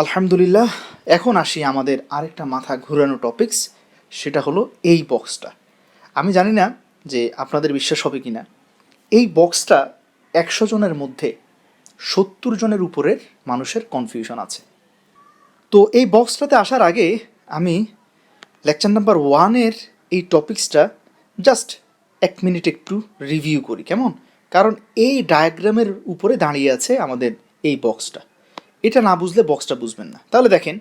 আলহামদুলিল্লাহ, এখন আসি আমাদের আরেকটা মাথা ঘুরানো টপিকস সেটা হলো এই বক্সটা আমি জানি না যে আপনাদের বিশ্বাস হবে কি না এই বক্সটা একশো জনের মধ্যে সত্তর জনের উপরের মানুষের কনফিউশন আছে। তো এই বক্সটাতে আসার আগে আমি লেকচার নাম্বার ওয়ানের এই টপিক্সটা জাস্ট এক মিনিট একটু রিভিউ করি, কেমন? কারণ এই ডায়াগ্রামের উপরে দাঁড়িয়ে আছে আমাদের এই বক্সটা এটা না বুঝলে বক্সটা বুঝবেন না। তাহলে দেখেন,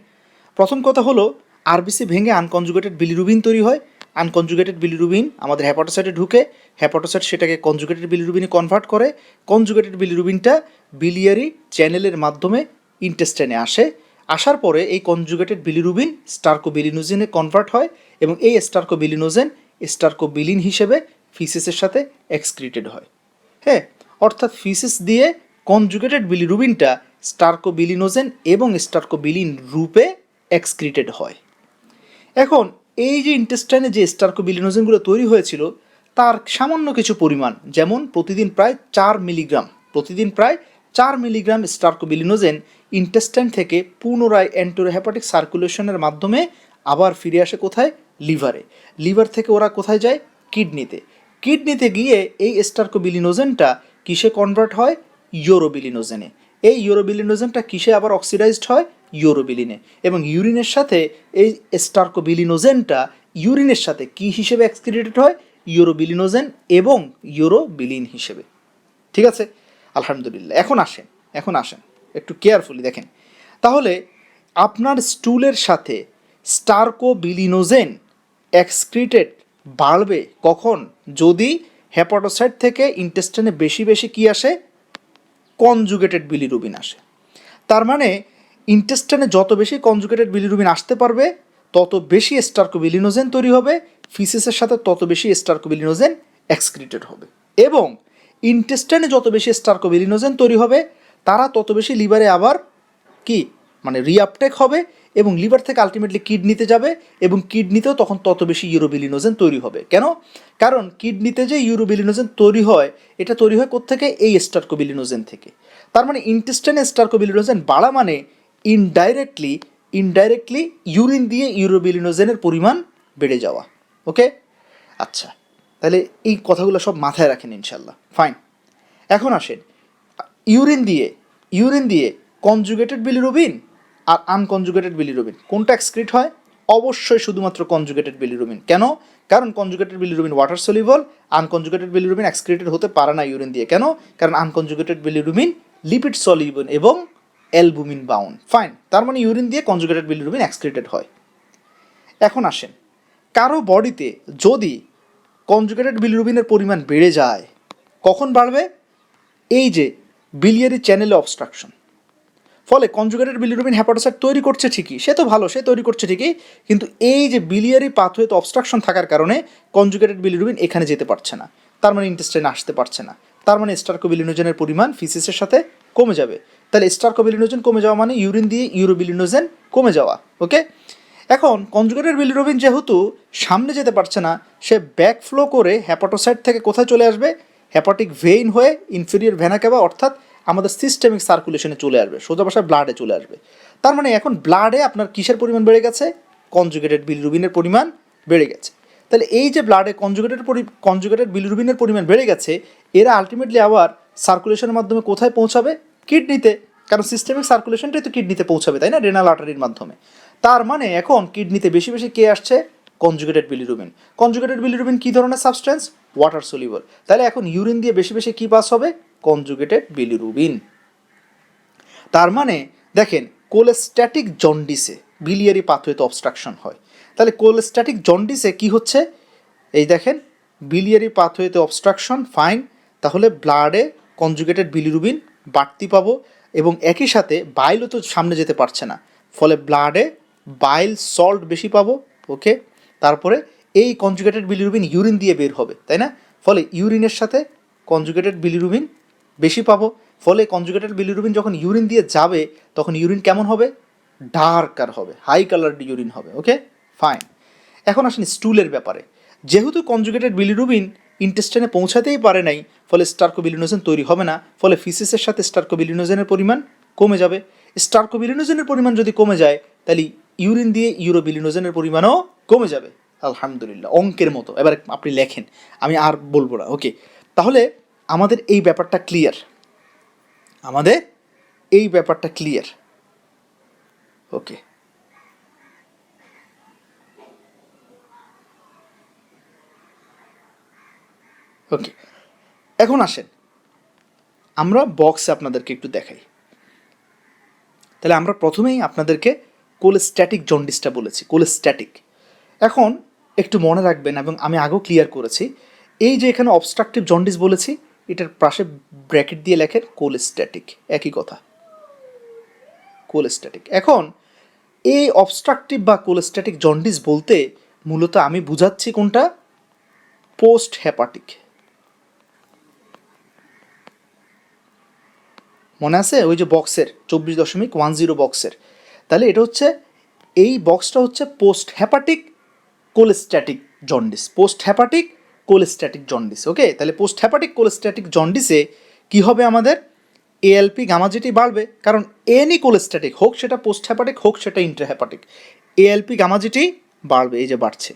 প্রথম কথা হলো আরবিসি ভেঙে আনকনজুগেটেড বিলিরুবিন তৈরি হয়। আনকনজুগেটেড বিলিরুবিন আমাদের হ্যাপাটোসাইটে ঢুকে হ্যাপাটোসাইট সেটাকে কনজুগেটেড বিলিরুবিনে কনভার্ট করে কনজুগেটেড বিলিরুবিনটা বিলিয়ারি চ্যানেলের মাধ্যমে ইন্টেস্টাইনে আসে। আসার পরে এই কনজুগেটেড বিলিরুবিন স্টার্কোবিলিনোজেনে কনভার্ট হয় এবং এই স্টার্কোবিলিনোজেন স্টার্কোবিলিন হিসেবে ফিসিসের সাথে এক্সক্রিটেড হয়। হ্যাঁ অর্থাৎ ফিসিস দিয়ে কনজুগেটেড বিলিরুবিনটা স্টার্কোবিলিনোজেন এবং স্টার্কোবিলিন রূপে এক্সক্রিটেড হয়। এখন, এই যে ইন্টেস্টাইনে যে স্টার্কোবিলিনোজেনগুলো তৈরি হয়েছিল, তার সামান্য কিছু পরিমাণ, যেমন প্রতিদিন প্রায় চার মিলিগ্রাম, প্রতিদিন প্রায় চার মিলিগ্রাম স্টার্কোবিলিনোজেন ইন্টেস্টাইন থেকে পুনরায় অ্যান্টোরোহ্যাপাটিক সার্কুলেশনের মাধ্যমে আবার ফিরে আসে কোথায়? লিভারে। লিভার থেকে ওরা কোথায় যায়? কিডনিতে। কিডনিতে গিয়ে এই স্টার্কোবিলিনোজেনটা কিসে কনভার্ট হয়? ইউরোবিলিনোজেনে। এই ইউরোবিলিনোজেনটা কিসে আবার অক্সিডাইজড হয়? ইউরোবিলিনে। এবং ইউরিনের সাথে এই স্টার্কোবিলিনোজেনটা ইউরিনের সাথে কি হিসেবে এক্সক্রিটেড হয়? ইউরোবিলিনোজেন এবং ইউরোবিলিন হিসেবে। ঠিক আছে? আলহামদুলিল্লাহ। এখন আসেন এখন আসেন। একটু কেয়ারফুলি দেখেন। তাহলে আপনার স্টুলের সাথে স্টার্কোবিলিনোজেন এক্সক্রিটেড বাড়বে কখন? যদি হ্যাপাটোসাইট থেকে ইন্টেস্টাইনে বেশি বেশি কি আসে? কনজুগেটেড বিলিরুবিন আসে। তার মানে ইন্টেস্টাইনে যত বেশি কনজুগেটেড বিলিরুবিন আসতে পারবে, তত বেশি স্টার্কোবিলিনোজেন তৈরি হবে ফিসিসের সাথে তত বেশি স্টার্কোবিলিনোজেন এক্সক্রিটেড হবে। এবং ইন্টেস্টাইনে যত বেশি স্টার্কোবিলিনোজেন তৈরি হবে, তারা তত বেশি লিভারে আবার কি? মানে রিআপটেক হবে এবং লিভার থেকে আলটিমেটলি কিডনিতে যাবে এবং কিডনিতেও তখন তত বেশি ইউরোবিলিনোজেন তৈরি হবে। কেন? কারণ কিডনিতে যে ইউরোবিলিনোজেন তৈরি হয়, এটা তৈরি হয় কোত্থেকে? এই স্টার্কোবিলিনোজেন থেকে। তার মানে ইন্টেস্টাইনে স্টার্কোবিলিনোজেন বাড়া মানে ইনডাইরেক্টলি ইনডাইরেক্টলি ইউরিন দিয়ে ইউরোবিলিনোজেনের পরিমাণ বেড়ে যাওয়া। ওকে আচ্ছা তাহলে এই কথাগুলো সব মাথায় রাখেন ইনশাল্লাহ ফাইন এখন আসেন ইউরিন দিয়ে ইউরিন দিয়ে কনজুগেটেড বিলিরুবিন আর আনকনজুগেটেড বিলিরুবিন কোনটা এক্সক্রিট হয়? অবশ্যই শুধুমাত্র কনজুগেটেড বিলিরুবিন কেন? কারণ conjugated bilirubin water soluble unconjugated bilirubin excreted হতে পারে না ইউরিন দিয়ে। কেন? কারণ আনকনজুগেটেড বিলিরুবিন লিপিড সলিবল এবং অ্যালবুমিন বাউন্ড ফাইন তার মানে ইউরিন দিয়ে কনজুগেটেড বিলিরুবিন এক্সক্রিটেড হয়। এখন আসেন, কারও বডিতে যদি কনজুগেটেড বিলিরুবিনের পরিমাণ বেড়ে যায়, কখন বাড়বে? এই যে বিলিয়ারি চ্যানেলে অবস্ট্রাকশন ফলে কনজুগেটেড বিলিরুবিন হ্যাপাটোসাইট তৈরি করছে ঠিকই, সে তো ভালো, সে তৈরি করছে ঠিকই, কিন্তু এই যে বিলিয়ারি পাথওয়েতে অবস্ট্রাকশন থাকার কারণে কনজুগেটেড বিলিরুবিন এখানে যেতে পারছে না, তার মানে ইন্টেস্টাইনে আসতে পারছে না, তার মানে স্টার্কোবিলিনোজেনের পরিমাণ ফিসিসের সাথে কমে যাবে, তাহলে স্টার্কোবিলিনোজেন কমে যাওয়া মানে ইউরিন দিয়ে ইউরোবিলিনোজেন কমে যাওয়া ওকে এখন কনজুগেটেড বিলিরুবিন যেহেতু সামনে যেতে পারছে না, সে ব্যাক ফ্লো করে হ্যাপাটোসাইট থেকে কোথায় চলে আসবে? হ্যাপাটিক ভেইন হয়ে ইনফেরিয়র ভেনাকেবা অর্থাৎ আমাদের সিস্টেমিক সার্কুলেশনে চলে আসবে, সোজা ভাষায় ব্লাডে চলে আসবে। তার মানে এখন ব্লাডে আপনার কিসের পরিমাণ বেড়ে গেছে? কনজুগেটেড বিলিরুবিনের পরিমাণ বেড়ে গেছে। তাহলে এই যে ব্লাডে কনজুগেটেড কনজুগেটেড বিলিরুবিনের পরিমাণ বেড়ে গেছে, এরা আলটিমেটলি আবার সার্কুলেশনের মাধ্যমে কোথায় পৌঁছাবে? কিডনিতে কারণ সিস্টেমিক সার্কুলেশনটাই তো কিডনিতে পৌঁছাবে, তাই না? রেনাল আর্টারির মাধ্যমে। তার মানে এখন কিডনিতে বেশি বেশি কে আসছে? কনজুগেটেড বিলিরুবিন কনজুগেটেড বিলিরুবিন কী ধরনের সাবস্টেন্স ওয়াটার সলিবল তাহলে এখন ইউরিন দিয়ে বেশি বেশি কী পাস হবে? কনজুগেটেড বিলিরুবিন তার মানে দেখেন কোলেস্ট্যাটিক জন্ডিসে বিলিয়ারি পাথওয়েতে অবস্ট্রাকশন হয়। তাহলে কোলেস্ট্যাটিক জন্ডিসে কি হচ্ছে? এই দেখেন বিলিয়ারি পাথওয়েতে অবস্ট্রাকশন ফাইন তাহলে ব্লাডে কনজুগেটেড বিলিরুবিন বাড়তি পাবো এবং একই সাথে বাইলও তো সামনে যেতে পারছে না। ফলে ব্লাডে বাইল সল্ট বেশি পাবো ওকে তারপরে এই কনজুগেটেড বিলিরুবিন ইউরিন দিয়ে বের হবে, তাই না? ফলে ইউরিনের সাথে কনজুগেটেড বিলিরুবিন বেশি পাবো। ফলে কনজুগেটেড বিলিরুবিন যখন ইউরিন দিয়ে যাবে, তখন ইউরিন কেমন হবে? ডার্কার হবে। হাই কালার ইউরিন হবে ওকে ফাইন এখন আসেন স্টুলের ব্যাপারে। যেহেতু কনজুগেটেড বিলিরুবিন ইন্টেস্টাইনে পৌঁছাতেই পারে নাই, ফলে স্টার্কোবিলিনোজেন তৈরি হবে না, ফলে ফিসিসের সাথে স্টার্কোবিলিনোজেনের পরিমাণ কমে যাবে। স্টার্কোবিলিনোজেনের পরিমাণ যদি কমে যায়, তাহলে ইউরিন দিয়ে ইউরোবিলিনোজেনের পরিমাণও কমে যাবে। আলহামদুলিল্লাহ, অঙ্কের মতো। এবার আপনি লেখেন, আমি আর বলব না ওকে তাহলে আমাদের এই ব্যাপারটা ক্লিয়ার আমাদের এই ব্যাপারটা ক্লিয়ার ওকে ওকে এখন আসেন। আমরা বক্সে আপনাদেরকে একটু দেখাই। তাহলে আমরা প্রথমেই আপনাদেরকে কোলেস্ট্যাটিক জন্ডিসটা বলেছি কোলেস্ট্যাটিক এখন একটু মনে রাখবেন এবং আমি আগেও ক্লিয়ার করেছি। এই যে এখানে অবস্ট্রাকটিভ জন্ডিস বলেছি এটার পাশে ব্র্যাকেট দিয়ে লেখেন কোলেস্ট্যাটিক একই কথা। কোলেস্ট্যাটিক এখন, এই অবস্ট্রাকটিভ বা কোলেস্ট্যাটিক জন্ডিস বলতে মূলত আমি বুঝাচ্ছি কোনটা? পোস্ট হ্যাপাটিক মনে আছে? ওই যে বক্সের, চব্বিশ দশমিক ওয়ান জিরো বক্সের। তাহলে এটা হচ্ছে, এই বক্সটা হচ্ছে post hepatic cholestatic jaundice. Post hepatic cholestatic jaundice okay তাহলে পোস্ট হ্যাপাটিক কোলেস্ট্যাটিক জন্ডিসে কী হবে আমাদের? এএলপি গামাজিটি বাড়বে, কারণ এনি কোলেস্ট্যাটিক হোক সেটা পোস্ট হ্যাপাটিক হোক সেটা ইন্টারহ্যাপাটিক এএলপি গামাজিটি বাড়বে, এই যে বাড়ছে।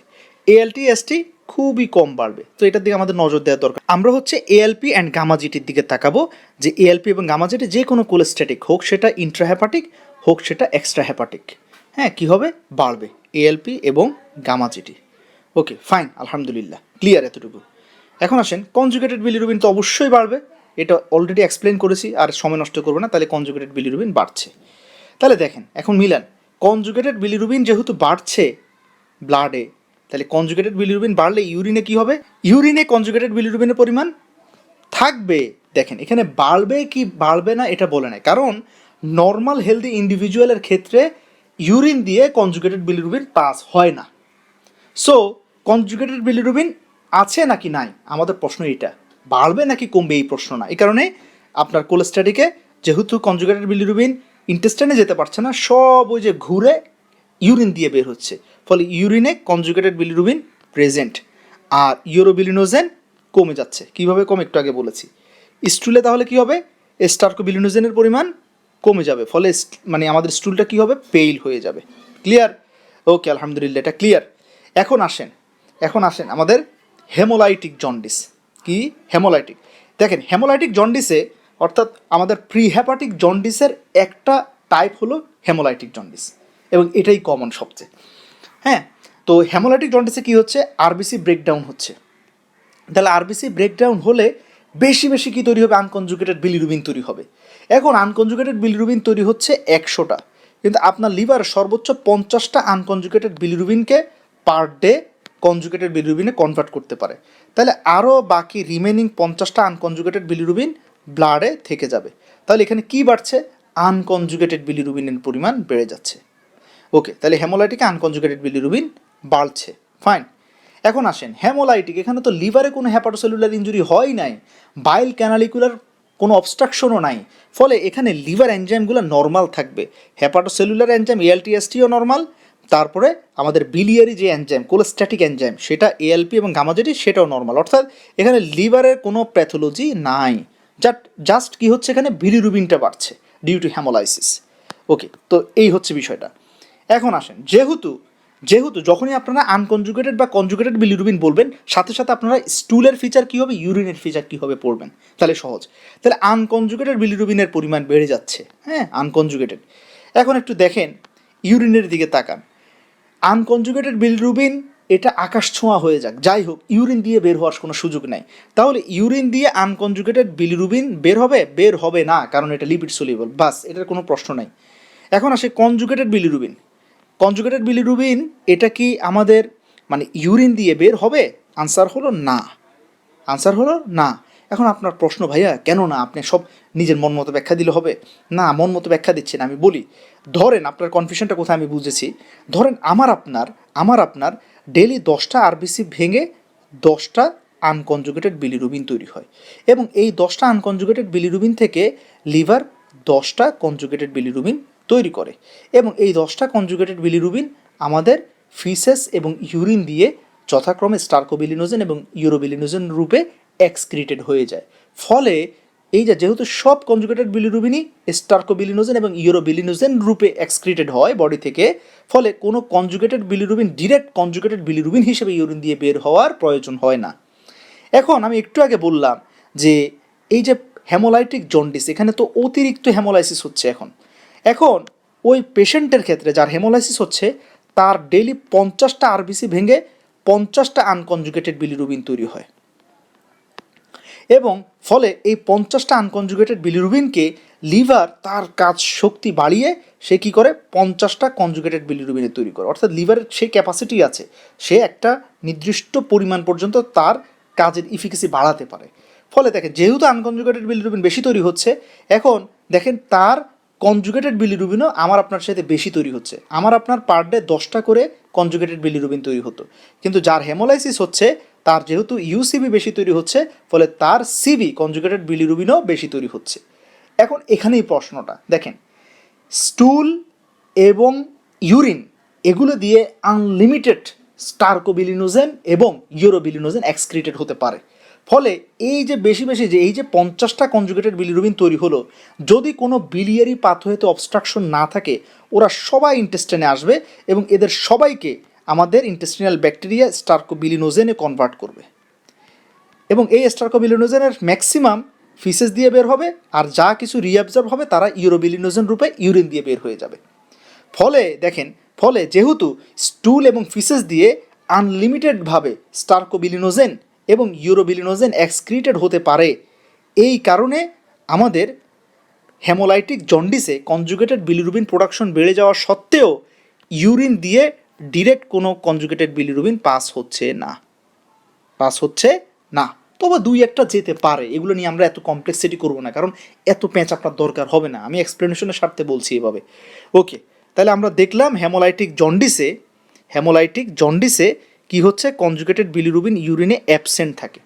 এএলটি এসটি খুবই কম বাড়বে। তো এটার দিকে আমাদের নজর দেওয়া দরকার। আমরা হচ্ছে এএলপি অ্যান্ড গামাজিটির দিকে তাকাবো, যে এএলপি এবং গামাজিটি যে কোনো কোলেস্ট্যাটিক হোক সেটা ইন্ট্রাহ্যাপাটিক হোক সেটা এক্সট্রা হ্যাপাটিক হ্যাঁ কী হবে? বাড়বে। এএলপি এবং গামাজিটি ওকে ফাইন আলহামদুলিল্লাহ। ক্লিয়ার এতটুকু। এখন আসেন কনজুগেটেড বিলিরুবিন তো অবশ্যই বাড়বে। এটা অলরেডি এক্সপ্লেন করেছি, আর সময় নষ্ট করব না, তাহলে কনজুগেটেড বিলিরুবিন বাড়ছে। তাহলে দেখেন, এখন মিলান কনজুগেটেড বিলিরুবিন যেহেতু বাড়ছে ব্লাডে তাহলে কনজুগেটেড বিলিরুবিন বাড়লে ইউরিনে কি হবে? ইউরিনে কনজুগেটেড বিলিরুবিনের পরিমাণ থাকবে। দেখেন, এখানে বাড়বে কি বাড়বে না এটা বলে নাই। কারণ নর্মাল হেলদি ইন্ডিভিজুয়ালের ক্ষেত্রে ইউরিন দিয়ে কনজুগেটেড বিলিরুবিন পাস হয় না। সো কনজুগেটেড বিলিরুবিন আছে নাকি নাই? আমাদের প্রশ্ন এইটা। বাড়বে নাকি কমবে এই প্রশ্ন না? এই কারণে আপনার কোলেস্ট্যাটিকে যেহেতু কনজুগেটেড বিলিরুবিন ইন্টেস্টাইনে যেতে পারছে না, সব ওই যে ঘুরে ইউরিন দিয়ে বের হচ্ছে। ফলে ইউরিনে কনজুগেটেড বিলিরুবিন প্রেজেন্ট আর ইউরোবিলিনোজেন কমে যাচ্ছে। কীভাবে কম? একটু আগে বলেছি। স্টুলে তাহলে কি হবে? স্টার্কোবিলিনোজেনের পরিমাণ কমে যাবে। ফলে মানে আমাদের স্টুলটা কি হবে? পেইল হয়ে যাবে। ক্লিয়ার ওকে আলহামদুলিল্লাহ, এটা ক্লিয়ার এখন আসেন। এখন আসেন আমাদের হেমোলাইটিক জন্ডিস। কি? হেমোলাইটিক। দেখেন, হেমোলাইটিক জন্ডিসে, অর্থাৎ আমাদের প্রিহ্যাপাটিক জন্ডিসের একটা টাইপ হলো হেমোলাইটিক জন্ডিস, এবং এটাই কমন সবচেয়ে। হ্যাঁ? তো হেমোলাইটিক জন্ডিসে কি হচ্ছে? আরবিসি ব্রেকডাউন হচ্ছে। তাহলে আরবিসি ব্রেকডাউন হলে বেশি বেশি কি তৈরি হবে? আনকনজুগেটেড বিলিরুবিন তৈরি হবে। এখন আনকনজুগেটেড বিলিরুবিন তৈরি হচ্ছে একশোটা। কিন্তু আপনার লিভার সর্বোচ্চ পঞ্চাশটা আনকনজুগেটেড বিলিরুবিনকে পার ডে কনজুগেটেড বিলিরুবিনে কনভার্ট করতে পারে। তাহলে আরও বাকি রিমেনিং পঞ্চাশটা আনকনজুগেটেড বিলিরুবিন ব্লাডে থেকে যাবে। তাহলে এখানে কি বাড়ছে? আনকনজুগেটেড বিলিরুবিনের পরিমাণ বেড়ে যাচ্ছে। ওকে, তাহলে হেমোলাইটিকে আনকনজুগেটেড বিলিরুবিন বাড়ছে। ফাইন এখন আসেন, হেমোলাইটিক, এখানে তো লিভারে কোনো হ্যাপাটোসেলুলার ইঞ্জুরি হয় নাই বাইল ক্যানালিকুলার কোনো অবস্ট্রাকশনও নাই, ফলে এখানে লিভার এনজাইমগুলো নর্মাল থাকবে। হ্যাপাটোসেলুলার এনজাইম এলটিএসটিও নর্মাল তারপরে আমাদের বিলিয়ারি যে এনজাইম কোলেস্ট্যাটিক এনজাইম সেটা এএলপি এবং গামাজেটি সেটাও নর্মাল অর্থাৎ এখানে লিভারের কোনো প্যাথোলজি নাই। জাস্ট কি হচ্ছে এখানে? বিলিরুবিনটা বাড়ছে ডিউ টু হ্যামোলাইসিস ওকে তো এই হচ্ছে বিষয়টা। এখন আসেন, যেহেতু যেহেতু যখনই আপনারা আনকনজুগেটেড বা কনজুগেটেড বিলিরুবিন বলবেন, সাথে সাথে আপনারা স্টুলের ফিচার কী হবে? ইউরিনের ফিচার কী হবে পড়বেন? তাহলে সহজ। তাহলে আনকনজুগেটেড বিলিরুবিনের পরিমাণ বেড়ে যাচ্ছে। হ্যাঁ আনকনজুগেটেড এখন একটু দেখেন ইউরিনের দিকে তাকান। আনকনজুগেটেড বিলিরুবিন এটা আকাশ ছোঁয়া হয়ে যাক। যাই হোক ইউরিন দিয়ে বের হওয়ার কোনো সুযোগ নাই। তাহলে ইউরিন দিয়ে আনকনজুগেটেড বিলিরুবিন বের হবে? বের হবে না, কারণ এটা লিপিড সলিউবল বাস, এটার কোনো প্রশ্ন নাই। এখন আসে কনজুগেটেড বিলিরুবিন কনজুগেটেড বিলিরুবিন এটা কি আমাদের মানে ইউরিন দিয়ে বের হবে? আনসার হলো না। আনসার হলো না। এখন আপনার প্রশ্ন, ভাইয়া কেন না আপনি সব নিজের মন মতো ব্যাখ্যা দিলে হবে? না, মন মতো ব্যাখ্যা দিচ্ছেন আমি বলি, ধরেন আপনার কনফিউশনটা কোথায় আমি বুঝেছি? ধরেন আমার আপনার আমার আপনার ডেলি দশটা আরবিসি ভেঙে দশটা আনকনজুগেটেড বিলিরুবিন তৈরি হয় এবং এই দশটা আনকনজুগেটেড বিলিরুবিন থেকে লিভার দশটা কনজুগেটেড বিলিরুবিন তৈরি করে এবং এই দশটা কনজুগেটেড বিলিরুবিন আমাদের ফিসেস এবং ইউরিন দিয়ে যথাক্রমে স্টার্কোবিলিনোজেন এবং ইউরোবিলিনোজেন রূপে এক্সক্রিটেড হয়ে যায়। ফলে এই যে যেহেতু সব কনজুগেটেড বিলিরুবিনই স্টার্কোবিলিনোজেন এবং ইউরোবিলিনোজেন রূপে এক্সক্রিটেড হয় বডি থেকে, ফলে কোনো conjugated bilirubin direct conjugated bilirubin হিসেবে ইউরিন দিয়ে বের হওয়ার প্রয়োজন হয় না। এখন আমি একটু আগে বললাম যে এই যে হেমোলাইটিক জন্ডিস এখানে তো অতিরিক্ত হেমোলাইসিস হচ্ছে এখন। এখন ওই পেশেন্টের ক্ষেত্রে যার হেমোলাইসিস হচ্ছে, তার ডেইলি পঞ্চাশটা আরবিসি ভেঙে পঞ্চাশটা আনকনজুগেটেড বিলিরুবিন তৈরি হয়। এবং ফলে এই পঞ্চাশটা আনকনজুগেটেড বিলিরুবিনকে লিভার তার কাজ শক্তি বাড়িয়ে সে কি করে? পঞ্চাশটা কনজুগেটেড বিলিরুবিনে তৈরি করে। অর্থাৎ লিভারের সেই ক্যাপাসিটি আছে, সে একটা নির্দিষ্ট পরিমাণ পর্যন্ত তার কাজের ইফিকেসি বাড়াতে পারে। ফলে দেখেন, যেহেতু আনকনজুগেটেড বিলিরুবিন বেশি তৈরি হচ্ছে, এখন দেখেন তার কনজুগেটেড বিলিরুবিনও আমার আপনার সাথে বেশি তৈরি হচ্ছে। আমার আপনার পার ডে দশটা করে কনজুগেটেড বিলিরুবিন তৈরি হতো। কিন্তু যার হেমোলাইসিস হচ্ছে, তার যেহেতু ইউসিবি বেশি তৈরি হচ্ছে, ফলে তার সিবি কনজুগেটেড বিলিরুবিনও বেশি তৈরি হচ্ছে। এখন এখানেই প্রশ্নটা, দেখেন স্টুল এবং ইউরিন এগুলো দিয়ে আনলিমিটেড স্টার্কোবিলিনোজেন এবং ইউরোবিলিনোজেন এক্সক্রিটেড হতে পারে। ফলে এই যে বেশি বেশি যে এই যে পঞ্চাশটা কনজুগেটেড বিলিরুবিন তৈরি হলো, যদি কোনো বিলিয়ারি পাথওয়েতে অবস্ট্রাকশন না থাকে, ওরা সবাই ইন্টেস্টেনে আসবে এবং এদের সবাইকে আমাদের ইন্টেস্টিনাল ব্যাকটেরিয়া স্টার্কোবিলিনোজেনে কনভার্ট করবে। এবং এই স্টার্কোবিলিনোজেনের ম্যাক্সিমাম ফিসেস দিয়ে বের হবে, আর যা কিছু রিঅ্যাবজর্ব হবে তারা ইউরোবিলিনোজেন রূপে ইউরিন দিয়ে বের হয়ে যাবে। ফলে, দেখেন, ফলে যেহেতু স্টুল এবং ফিসেস দিয়ে আনলিমিটেডভাবে স্টার্কোবিলিনোজেন এবং ইউরোবিলিনোজেন এক্সক্রিটেড হতে পারে। এই কারণে আমাদের হেমোলাইটিক জন্ডিসে কনজুগেটেড বিলিরুবিন প্রোডাকশন বেড়ে যাওয়া সত্ত্বেও ইউরিন দিয়ে ডিরেক্ট কোনো কনজুগেটেড বিলিরুবিন পাস হচ্ছে না। পাস হচ্ছে না। তবে দুই একটা যেতে পারে, এগুলো নিয়ে আমরা এত কমপ্লেক্সিটি করব না, কারণ এত প্যাঁচ আপনার দরকার হবে না। আমি এক্সপ্লেনেশনের স্বার্থে বলছি এভাবে। ওকে তাহলে আমরা দেখলাম হেমোলাইটিক জন্ডিসে হেমোলাইটিক জন্ডিসে কি হচ্ছে? কনজুগেটেড বিলিরুবিন ইউরিনে অ্যাবসেন্ট থাকে।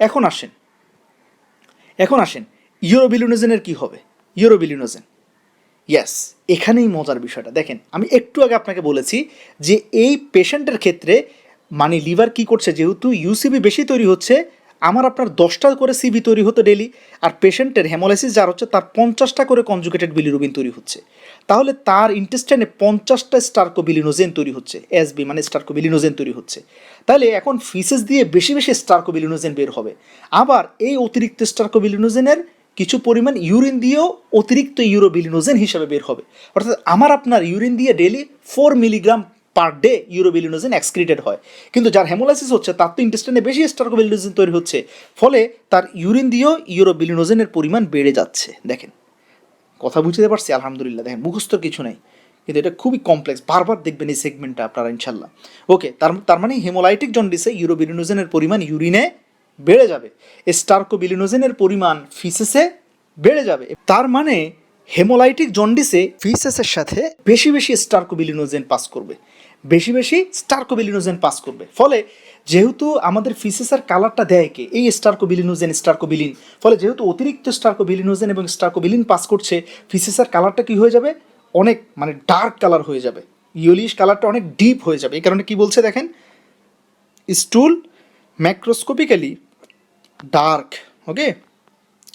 এখন আসেন। এখন আসেন। ইউরোবিলিনোজেনের কি হবে? ইউরোবিলিনোজেন ইয়াস এখানেই মজার বিষয়টা। দেখেন, আমি একটু আগে আপনাকে বলেছি যে এই পেশেন্টের ক্ষেত্রে মানে লিভার কি করছে? যেহেতু ইউসিবি বেশি তৈরি হচ্ছে আমার আপনার দশটা করে সিবি তৈরি হতো ডেলি আর পেশেন্টের হেমোলাইসিস যার হচ্ছে তার পঞ্চাশটা করে কনজুগেটেড বিলিরুবিন তৈরি হচ্ছে। তাহলে তার ইন্টেস্টাইনে পঞ্চাশটা স্টার্কো বিলিনোজেন তৈরি হচ্ছে এসবি মানে স্টার্কো বিলিনোজেন তৈরি হচ্ছে। তাহলে এখন ফিসেস দিয়ে বেশি বেশি স্টার্কো বিলিনোজেন বের হবে। আবার এই অতিরিক্ত স্টার্কো বিলিনোজেনের কিছু পরিমাণ ইউরিন দিয়েও অতিরিক্ত ইউরোবিলিনোজেন হিসাবে বের হবে। অর্থাৎ আমার আপনার ইউরিন দিয়ে daily four milligram per day urobilinogen excreted হয়। কিন্তু যার হেমোলাইসিস হচ্ছে, তার তো ইন্টেস্টাইনে বেশি স্টার্কোবিলিনোজেন তৈরি হচ্ছে। ফলে তার ইউরিন দিয়েও ইউরোবিলিনোজেনের পরিমাণ বেড়ে যাচ্ছে। দেখেন, কথা বুঝতে পারছি? আলহামদুলিল্লাহ, দেখেন, মুখস্থ কিছু নেই। কিন্তু এটা খুবই কমপ্লেক্স বারবার দেখবেন এই সেগমেন্টটা আপনারা ইনশাল্লাহ ওকে তার তার মানে হেমোলাইটিক জন্ডিসে ইউরোবিলিনোজেনের পরিমাণ ইউরিনে বেড়ে যাবে। স্টার্কোবিলিনোজেনের পরিমাণ ফিসেসে বেড়ে যাবে। তার মানে হেমোলাইটিক জন্ডিসে ফিসেসের সাথে বেশি বেশি স্টার্কোবিলিনোজেন পাস করবে। বেশি বেশি স্টার্কোবিলিনোজেন পাস করবে। ফলে যেহেতু আমাদের ফিসেসের কালারটা দেয় কে? এই স্টার্কোবিলিনোজেন, স্টার্কোবিলিন। ফলে যেহেতু অতিরিক্ত স্টার্কোবিলিনোজেন এবং স্টার্কোবিলিন পাস করছে ফিসেসের কালারটা কি হয়ে যাবে? অনেক মানে ডার্ক কালার হয়ে যাবে। ইয়েলিশ কালারটা অনেক ডিপ হয়ে যাবে। এই কারণে কি বলছে দেখেন? Stool macroscopically dark okay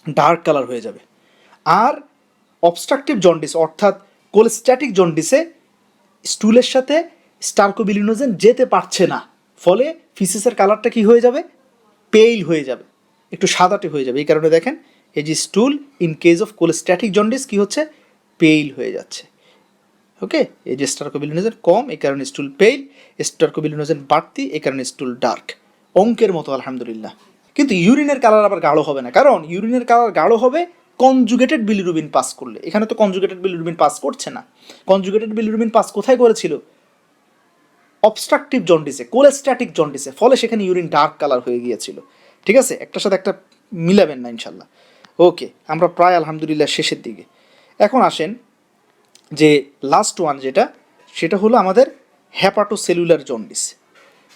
dark colour হয়ে যাবে। আর অবস্ট্রাকটিভ জন্ডিস অর্থাৎ কোলেস্ট্যাটিক জন্ডিসে স্টুলের সাথে স্টার্কোবিলিনোজেন যেতে পারছে না। ফলে ফিসিসের কালারটা কি হয়ে যাবে? পেইল হয়ে যাবে। একটু সাদাটে হয়ে যাবে। এই কারণে দেখেন, এই যে stool in case of cholestatic jaundice কি হচ্ছে? পেইল হয়ে যাচ্ছে। ওকে এই যে স্টার্কোবিলিনোজেন কম, এই কারণে স্টুল পেইল। স্টার্কোবিলিনোজেন বাড়তি, এই কারণে স্টুল ডার্ক। অঙ্কের মতো, আলহামদুলিল্লাহ। কিন্তু ইউরিনের কালার আবার গাঢ় হবে না। কারণ ইউরিনের কালার গাঢ় হবে কনজুগেটেড বিলিরুবিন পাস করলে। এখানে তো কনজুগেটেড বিলিরুবিন পাস করছে না। কনজুগেটেড বিলিরুবিন পাস কোথায় করেছিল? অবস্ট্রাকটিভ জন্ডিসে কোলেস্ট্যাটিক জন্ডিসে ফলে সেখানে ইউরিন ডার্ক কালার হয়ে গিয়েছিল। ঠিক আছে? একটার সাথে একটা মিলাবেন না ইনশাল্লাহ। ওকে আমরা প্রায় আলহামদুলিল্লাহ শেষের দিকে। এখন আসেন যে লাস্ট ওয়ান যেটা, সেটা হলো আমাদের হ্যাপাটোসেলুলার জন্ডিস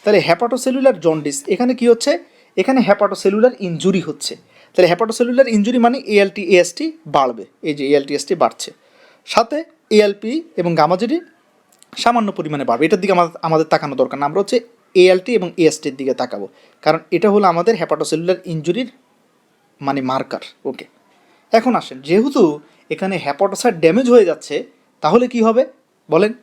তাহলে হ্যাপাটোসেলুলার জন্ডিস এখানে কি হচ্ছে? এখানে হ্যাপাটোসেলুলার ইনজুরি হচ্ছে। তাহলে হ্যাপাটোসেলুলার ইনজুরি মানে এএলটি এএসটি বাড়বে। এই যে এএলটি এসটি বাড়ছে। সাথে এএলপি এবং গামাজেডি সামান্য পরিমাণে বাড়বে। এটার দিকে আমাদের আমাদের তাকানো দরকার। না আমরা হচ্ছে এএলটি এবং এএসটির দিকে তাকাবো। কারণ এটা হলো আমাদের হ্যাপাটোসেলুলার ইঞ্জুরির মানে মার্কার ওকে এখন আসেন, যেহেতু এখানে হ্যাপাটোসাইট ড্যামেজ হয়ে যাচ্ছে, তাহলে কি হবে? বলেন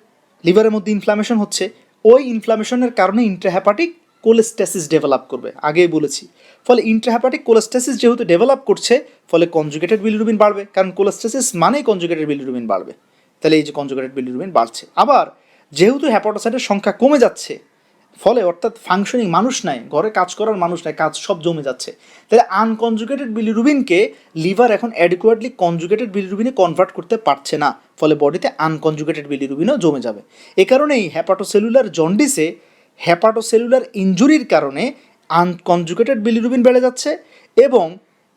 লিভারের মধ্যে ইনফ্লামেশন হচ্ছে। ওই ইনফ্লামেশনের কারণে ইন্ট্রাহ্যাপাটিক কোলেস্ট্যাসিস ডেভেলপ করবে। আগেই বলেছি। ফলে ইন্ট্রাহ্যাপাটিক কোলেস্ট্যাসিস যেহেতু ডেভেলপ করছে, ফলে কনজুগেটেড বিলিরুবিন বাড়বে। কারণ কোলেস্ট্যাসিস মানেই কনজুগেটেড বিলিরুবিন বাড়বে। তাহলে এই যে কনজুগেটেড বিলিরুবিন বাড়ছে। আবার যেহেতু হ্যাপাটোসাইটের সংখ্যা কমে যাচ্ছে, ফলে অর্থাৎ ফাংশনিং মানুষ নাই, ঘরে কাজ করার মানুষ নাই, কাজ সব জমে যাচ্ছে। তাহলে আনকনজুগেটেড বিলিরুবিনকে লিভার এখন অ্যাডিকুয়েটলি কনজুগেটেড বিলিরুবিনে কনভার্ট করতে পারছে না, ফলে বডিতে আনকনজুগেটেড বিলিরুবিনও জমে যাবে। এ কারণেই হ্যাপাটোসেলুলার জন্ডিসে হ্যাপাটোসেলুলার ইনজুরির কারণে আনকনজুগেটেড বিলিরুবিন বেড়ে যাচ্ছে এবং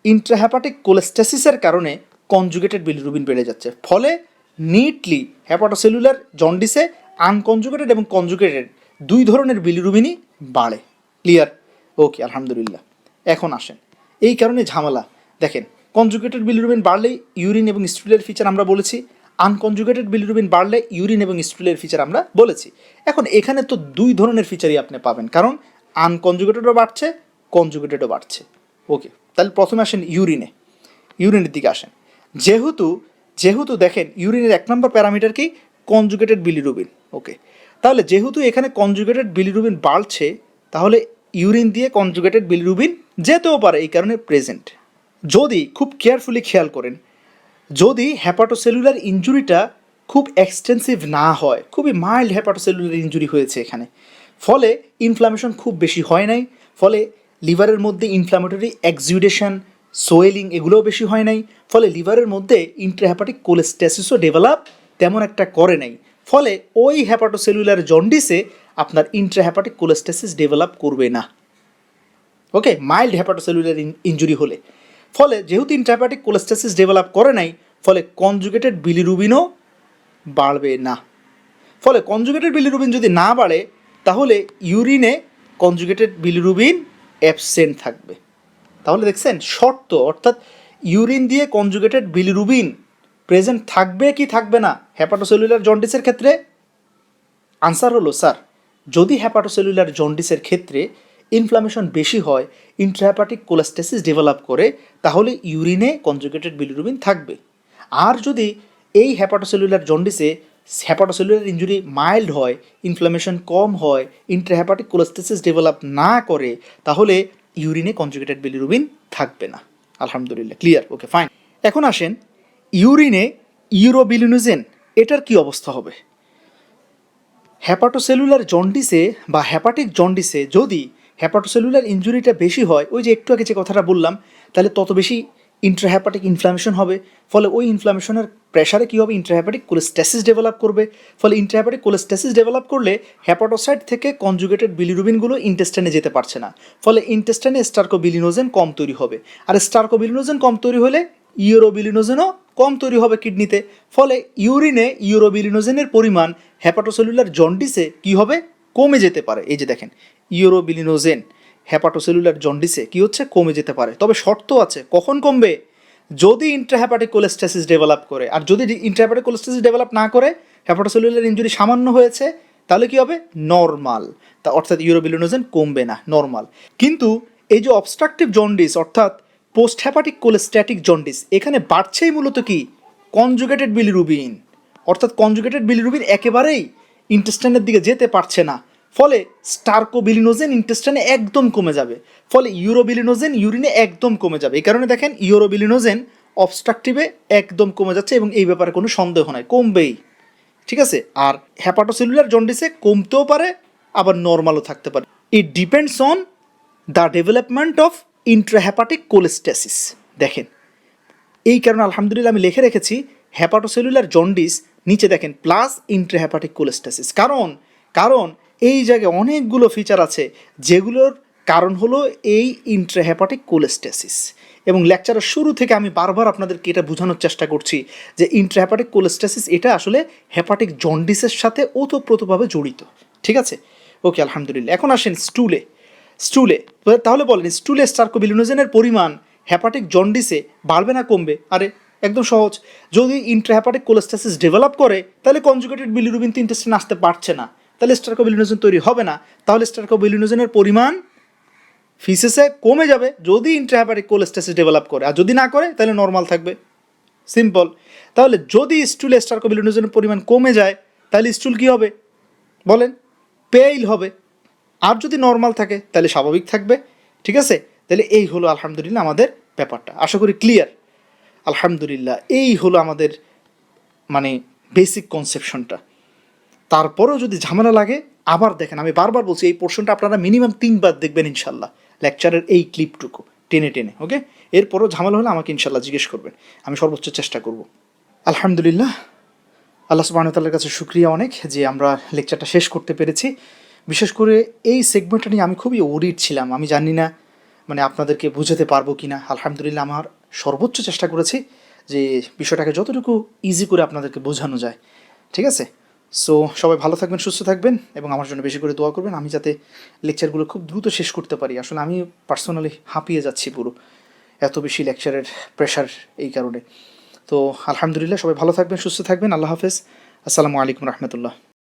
ইন্ট্রাহ্যাপাটিক কোলেস্টেসিসের কারণে কনজুগেটেড বিলিরুবিন বেড়ে যাচ্ছে। ফলে নিটলি হ্যাপাটোসেলুলার জন্ডিসে আনকনজুগেটেড এবং কনজুগেটেড দুই ধরনের বিলিরুবিনই বাড়ে। ক্লিয়ার ওকে আলহামদুলিল্লাহ। এখন আসেন। এই কারণে ঝামেলা। দেখেন কনজুগেটেড বিলিরুবিন বাড়লে ইউরিন এবং স্টুলের ফিচার আমরা বলেছি। আনকনজুগেটেড বিলিরুবিন বাড়লে ইউরিন এবং স্টুলের ফিচার আমরা বলেছি। এখন এখানে তো দুই ধরনের ফিচারই আপনি পাবেন। কারণ আনকনজুগেটেডও বাড়ছে কনজুগেটেডও বাড়ছে। ওকে তাহলে প্রথমে আসেন ইউরিনে ইউরিনের দিকে আসেন। যেহেতু যেহেতু দেখেন ইউরিনের এক নম্বর প্যারামিটার কি কনজুগেটেড বিলিরুবিন ওকে তাহলে যেহেতু এখানে কনজুগেটেড বিলিরুবিন বাড়ছে, তাহলে ইউরিন দিয়ে কনজুগেটেড বিলিরুবিন যেতেও পারে এই কারণে প্রেজেন্ট যদি খুব কেয়ারফুলি খেয়াল করেন, যদি হ্যাপাটোসেলুলার ইঞ্জুরিটা খুব এক্সটেন্সিভ না হয়, খুবই মাইল্ড হ্যাপাটোসেলুলার ইঞ্জুরি হয়েছে এখানে, ফলে ইনফ্লামেশন খুব বেশি হয় নাই, ফলে লিভারের মধ্যে ইনফ্লামেটরি এক্সিউডেশন সোয়েলিং এগুলোও বেশি হয় নাই, ফলে লিভারের মধ্যে ইন্ট্রাহ্যাপাটিক কোলেস্ট্যাসিসও ডেভেলপ তেমন একটা করে নাই। ফলে ওই হ্যাপাটোসেলুলার জন্ডিসে আপনার ইন্ট্রাহ্যাপাটিক কোলেস্ট্যাসিস ডেভেলপ করবে না। ওকে? মাইল্ড হ্যাপাটোসেলুলার ইনজুরি হলে। ফলে যেহেতু ইন্ট্রাহ্যাপাটিক কোলেস্ট্যাসিস ডেভেলপ করে নাই, ফলে কনজুগেটেড বিলিরুবিনও বাড়বে না। ফলে কনজুগেটেড বিলিরুবিন যদি না বাড়ে, তাহলে ইউরিনে কনজুগেটেড বিলিরুবিন অ্যাবসেন্ট থাকবে। তাহলে দেখছেন, শর্ত অর্থাৎ ইউরিন দিয়ে কনজুগেটেড বিলিরুবিন প্রেজেন্ট থাকবে কি থাকবে না হ্যাপাটোসেলুলার জন্ডিসের ক্ষেত্রে? আনসার হলো স্যার যদি হ্যাপাটোসেলুলার জন্ডিসের ক্ষেত্রে ইনফ্লামেশন বেশি হয় ইন্ট্রাহ্যাপাটিক কোলাস্টেসিস ডেভেলপ করে, তাহলে ইউরিনে কনজুগেটেড বিলিরুবিন থাকবে। আর যদি এই হ্যাপাটোসেলুলার জন্ডিসে হ্যাপাটোসেলুলার ইঞ্জুরি মাইল্ড হয় ইনফ্লামেশন কম হয় ইন্ট্রাহ্যাপাটিক কোলাস্টেসিস ডেভেলপ না করে, তাহলে ইউরিনে কনজুগেটেড বিলিরুবিন থাকবে না। আলহামদুলিল্লাহ ক্লিয়ার ওকে ফাইন এখন আসেন ইউরিনে ইউরোবিলিনোজেন, এটার কি অবস্থা হবে? হ্যাপাটোসেলুলার জন্ডিসে বা হ্যাপাটিক জন্ডিসে যদি হ্যাপাটোসেলুলার ইনজুরিটা বেশি হয়, ওই যে একটু আগে যে কথাটা বললাম, তাহলে তত বেশি ইন্ট্রাহ্যাপাটিক ইনফ্লামেশন হবে। ফলে ওই ইনফ্লামেশনের প্রেশারে কী হবে? ইন্ট্রাহ্যাপাটিক কোলেস্ট্যাসিস ডেভেলপ করবে। ফলে ইন্ট্রাহ্যাপাটিক কোলেস্ট্যাসিস ডেভেলপ করলে হ্যাপাটোসাইট থেকে কনজুগেটেড বিলিরুবিনগুলো ইন্টেস্টাইনে যেতে পারছে না। ফলে ইন্টেস্টাইনে স্টার্কোবিলিনোজেন কম তৈরি হবে। আর স্টার্কোবিলিনোজেন কম তৈরি হলে ইউরোবিলিনোজেনও কম তৈরি হবে কিডনিতে। ফলে ইউরিনে ইউরোবিলিনোজেনের পরিমাণ হ্যাপাটোসেলুলার জন্ডিসে কি হবে? কমে যেতে পারে। এই যে দেখেন, ইউরোবিলিনোজেন হ্যাপাটোসেলুলার জন্ডিসে কি হচ্ছে? কমে যেতে পারে। তবে শর্ত আছে, কখন কমবে? যদি ইন্ট্রাহ্যাপাটিক কোলেস্ট্যাসিস ডেভেলপ করে। আর যদি ইন্ট্রাহ্যাপাটিক কোলেস্ট্যাসিস ডেভেলপ না করে হ্যাপাটোসেলুলার ইঞ্জুরি সামান্য হয়েছে, তাহলে কি হবে? নর্মাল তা অর্থাৎ ইউরোবিলিনোজেন কমবে না নর্মাল কিন্তু এই যে অবস্ট্রাকটিভ জন্ডিস অর্থাৎ পোস্ট হ্যাপাটিক কোলেস্ট্যাটিক জন্ডিস এখানে বাড়ছেই মূলত কি? কনজুগেটেড বিলিরুবিন অর্থাৎ কনজুগেটেড বিলিরুবিন একেবারেই ইন্টেস্টাইনের দিকে যেতে পারছে না। ফলে স্টার্কোবিলিনোজেন ইন্টেস্টাইনে একদম কমে যাবে। ফলে ইউরোবিলিনোজেন ইউরিনে একদম কমে যাবে। এই কারণে দেখেন ইউরোবিলিনোজেন অবস্ট্রাকটিভে একদম কমে যাচ্ছে এবং এই ব্যাপারে কোনো সন্দেহ নাই, কমবেই। ঠিক আছে? আর হ্যাপাটোসেলুলার জন্ডিসে কমতেও পারে, আবার নর্মালও থাকতে পারে। It depends on the development of intrahepatic cholestasis দেখেন। এই কারণে আলহামদুলিল্লাহ আমি লিখে রেখেছি হ্যাপাটোসেলুলার জন্ডিস নিচে দেখেন প্লাস ইন্ট্রাহ্যাপাটিক কোলেস্ট্যাসিস কারণ কারণ এই জায়গায় অনেকগুলো ফিচার আছে, যেগুলোর কারণ হলো এই ইন্ট্রাহ্যাপাটিক কোলেস্ট্যাসিস এবং লেকচারের শুরু থেকে আমি বারবার আপনাদেরকে এটা বোঝানোর চেষ্টা করছি যে ইন্ট্রাহ্যাপাটিক কোলেস্ট্যাসিস এটা আসলে হ্যাপাটিক জন্ডিসের সাথে ওতপ্রোতভাবে জড়িত। ঠিক আছে? ওকে, আলহামদুলিল্লাহ। এখন আসেন স্টুলে স্টুলে। তাহলে বলেন, স্টুলে স্টার্কোবিলিনোজেনের পরিমাণ হ্যাপাটিক জন্ডিসে বাড়বে না কমবে? আরে, একদম সহজ। যদি ইন্ট্রাহ্যাপাটিক কোলেস্ট্যাসিস ডেভেলপ করে, তাহলে কনজুগেটেড বিলিরুবিন তো আসতে পারছে না। তাহলে স্টার্কোবিলিনোজেন তৈরি হবে না। তাহলে স্টার্কোবিলিনোজেনের পরিমাণ ফিসেসে কমে যাবে যদি ইন্ট্রাহ্যাপাটিক কোলেস্ট্যাসিস ডেভেলপ করে। আর যদি না করে, তাহলে নর্মাল থাকবে। সিম্পল তাহলে যদি স্টুলে স্টারকোবিলিনোজেনের পরিমাণ কমে যায়, তাহলে স্টুল কী হবে? বলেন পেইল হবে। আর যদি নর্মাল থাকে, তাহলে স্বাভাবিক থাকবে, ঠিক আছে? তাহলে এই হলো আলহামদুলিল্লাহ আমাদের ব্যাপারটা। আশা করি ক্লিয়ার আলহামদুলিল্লাহ, এই হলো আমাদের মানে বেসিক কনসেপশনটা তারপরেও যদি ঝামেলা লাগে, আবার দেখেন, আমি বারবার বলছি, এই পোর্শনটা আপনারা মিনিমাম তিনবার দেখবেন ইনশাল্লাহ লেকচারের এই ক্লিপটুকু টেনে টেনে ওকে এরপরও ঝামেলা হলে আমাকে ইনশাল্লাহ জিজ্ঞেস করবেন, আমি সর্বোচ্চ চেষ্টা করব। আলহামদুলিল্লাহ, আল্লাহ সুবাহতাল্লার কাছে শুক্রিয়া অনেক যে আমরা লেকচারটা শেষ করতে পেরেছি। বিশেষ করে এই সেগমেন্টটা নিয়ে আমি খুবই ওরিড ছিলাম। আমি জানি না মানে আপনাদেরকে বুঝাতে পারব কি না আলহামদুলিল্লাহ আমার সর্বোচ্চ চেষ্টা করেছি যে বিষয়টাকে যতটুকু ইজি করে আপনাদেরকে বোঝানো যায়। ঠিক আছে? সো সবাই ভালো থাকবেন, সুস্থ থাকবেন এবং আমার জন্য বেশি করে দোয়া করবেন। আমি যাতে লেকচারগুলো খুব দ্রুত শেষ করতে পারি। আসলে আমি পার্সোনালি হাঁপিয়ে যাচ্ছি পুরো। এত বেশি লেকচারের প্রেশার এই কারণে। তো, আলহামদুলিল্লাহ, সবাই ভালো থাকবেন, সুস্থ থাকবেন। আল্লাহ হাফেজ। আসসালামু আলাইকুম রহমতুল্লাহ।